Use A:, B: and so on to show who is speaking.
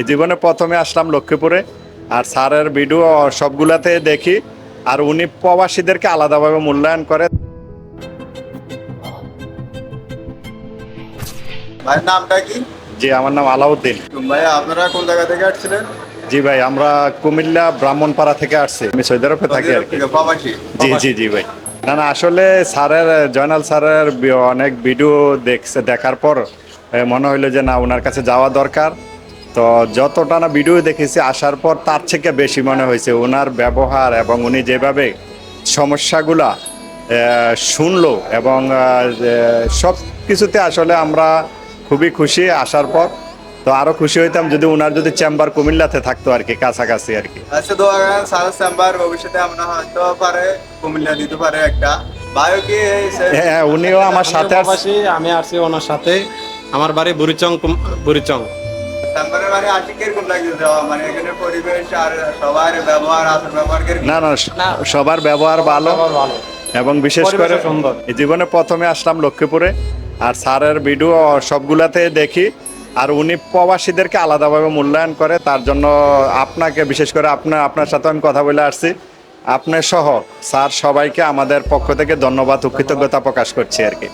A: এই জীবনে প্রথমে আসলাম লক্ষ্মীপুরে আর স্যারের ভিডিও সবগুলাতে দেখি আর উনি প্রবাসীদেরকে আলাদাভাবে মূল্যায়ন করে।
B: ভাইয়ের নামটা কি?
A: জি আমার নাম আলাউদ্দিন।
B: ভাই আপনারা কোন জায়গা থেকে আসছিলেন?
A: জি ভাই আমরা কুমিল্লা ব্রাহ্মণপাড়া থেকে আসছি আমি সৌদি আরবে থাকি আর কি। জি জি জি ভাই। না না আসলে স্যারের জয়নাল স্যারের অনেক ভিডিও দেখছে দেখার পর মনে হইল যে না ওনার কাছে যাওয়া দরকার। তো যতটা না ভিডিও দেখেছি আসার পর তার থেকে বেশি মনে হয়েছে। ওনার ব্যবহার এবং উনি যেভাবে সমস্যাগুলা শুনলো এবং সব কিছুতে আসলে আমরা খুবই খুশি আসার পর। তো আরও খুশি হইতাম যদি ওনার যদি চেম্বার কুমিল্লাতে থাকতো আর কি কাছাকাছি আর কি।
B: আচ্ছা দোয়া করেন সারা চেম্বার ভবিষ্যতে আমরা হয়তো পারে কুমিল্লা দিতে পারে একটা। ভাইও কি
A: হ্যাঁ উনিও আমার সাথে আসছে
C: প্রবাসী, আমি আসছি ওনার সাথে। আমার বাড়ি বুড়িচং বুড়িচং।
B: মানে? মানে এখানে পরিবেশ আর সবার ব্যবহার আচার ব্যবহার কীরকম?
A: না না সবার ব্যবহার
C: ভালো
A: এবং বিশেষ করে
C: পরিবেশও সুন্দর।
A: এই জীবনে প্রথমে আসলাম লক্ষ্মীপুরে আর স্যারের ভিডিও সবগুলাতে দেখি আর উনি প্রবাসীদেরকে আলাদাভাবে মূল্যায়ন করে তার জন্য আপনাকে বিশেষ করে আপনার আপনার সাথে আমি কথা বলে আসছি আপনার সহ স্যার সবাইকে আমাদের পক্ষ থেকে ধন্যবাদ ও কৃতজ্ঞতা প্রকাশ করছি আর কি